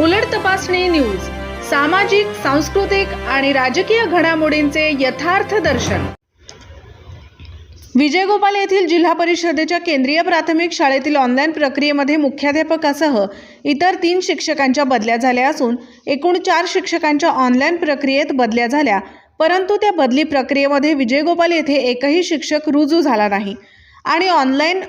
उलट तपासणी न्यूज सामाजिक सांस्कृतिक आणि राजकीय घडामोडींचे यथार्थ दर्शन. विजयगोपाल येथील जिल्हा परिषदेच्या केंद्रीय प्राथमिक शाळेतील ऑनलाईन प्रक्रियेमध्ये मुख्याध्यापकासह इतर तीन शिक्षकांच्या बदल्या झाल्या असून एकूण चार शिक्षकांच्या ऑनलाईन प्रक्रियेत बदल्या झाल्या परंतु त्या बदली प्रक्रियेमध्ये विजयगोपाल येथे एकही शिक्षक रुजू झाला नाही आणि ऑनलाईन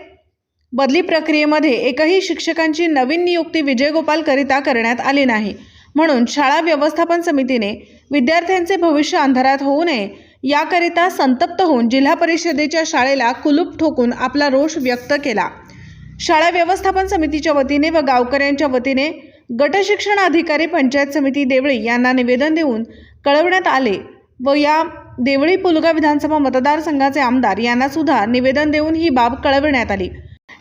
बदली प्रक्रियेमध्ये एकही शिक्षकांची नवीन नियुक्ती विजयगोपालकरिता करण्यात आली नाही. म्हणून शाळा व्यवस्थापन समितीने विद्यार्थ्यांचे भविष्य अंधारात होऊ नये याकरिता संतप्त होऊन जिल्हा परिषदेच्या शाळेला कुलूप ठोकून आपला रोष व्यक्त केला. शाळा व्यवस्थापन समितीच्या वतीने व गावकऱ्यांच्या वतीने गटशिक्षण अधिकारी पंचायत समिती देवळी यांना निवेदन देऊन कळवण्यात आले व या देवळी पुलगा विधानसभा मतदारसंघाचे आमदार यांना सुद्धा निवेदन देऊन ही बाब कळविण्यात आली.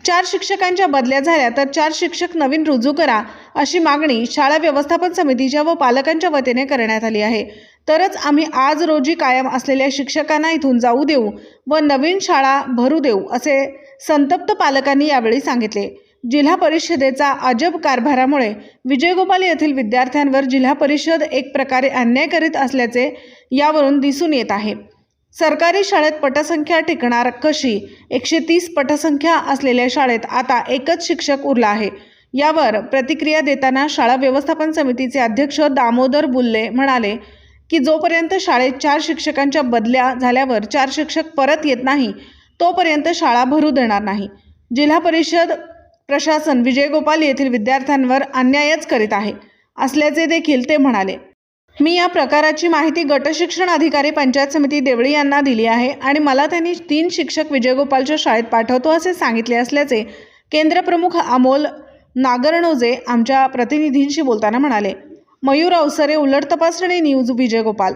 चार शिक्षकांच्या बदल्या झाल्या तर चार शिक्षक नवीन रुजू करा अशी मागणी शाळा व्यवस्थापन समितीच्या व पालकांच्या वतीने करण्यात आली आहे. तरच आम्ही आज रोजी कायम असलेल्या शिक्षकांना इथून जाऊ देऊ व नवीन शाळा भरू देऊ असे संतप्त पालकांनी यावेळी सांगितले. जिल्हा परिषदेचा अजब कारभारामुळे विजयगोपाल येथील विद्यार्थ्यांवर जिल्हा परिषद एक प्रकारे अन्याय करीत असल्याचे यावरून दिसून येत आहे. सरकारी शाळेत पटसंख्या टिकणार कशी? एकशे तीस पटसंख्या असलेल्या शाळेत आता एकच शिक्षक उरला आहे. यावर प्रतिक्रिया देताना शाळा व्यवस्थापन समितीचे अध्यक्ष दामोदर बुल्ले म्हणाले की जोपर्यंत शाळेत चार शिक्षकांच्या बदल्या झाल्यावर चार शिक्षक परत येत नाही तोपर्यंत शाळा भरू देणार नाही. जिल्हा परिषद प्रशासन विजयगोपाल येथील विद्यार्थ्यांवर अन्यायच करीत आहे असल्याचे देखील ते म्हणाले. मी या प्रकाराची माहिती गटशिक्षण अधिकारी पंचायत समिती देवळी यांना दिली आहे आणि मला त्यांनी तीन शिक्षक विजयगोपालच्या शाळेत पाठवतो असे सांगितले असल्याचे केंद्रप्रमुख अमोल नागरणोजे आमच्या प्रतिनिधींशी बोलताना म्हणाले. मयूर अवसरे उलट तपासणी न्यूज विजयगोपाल.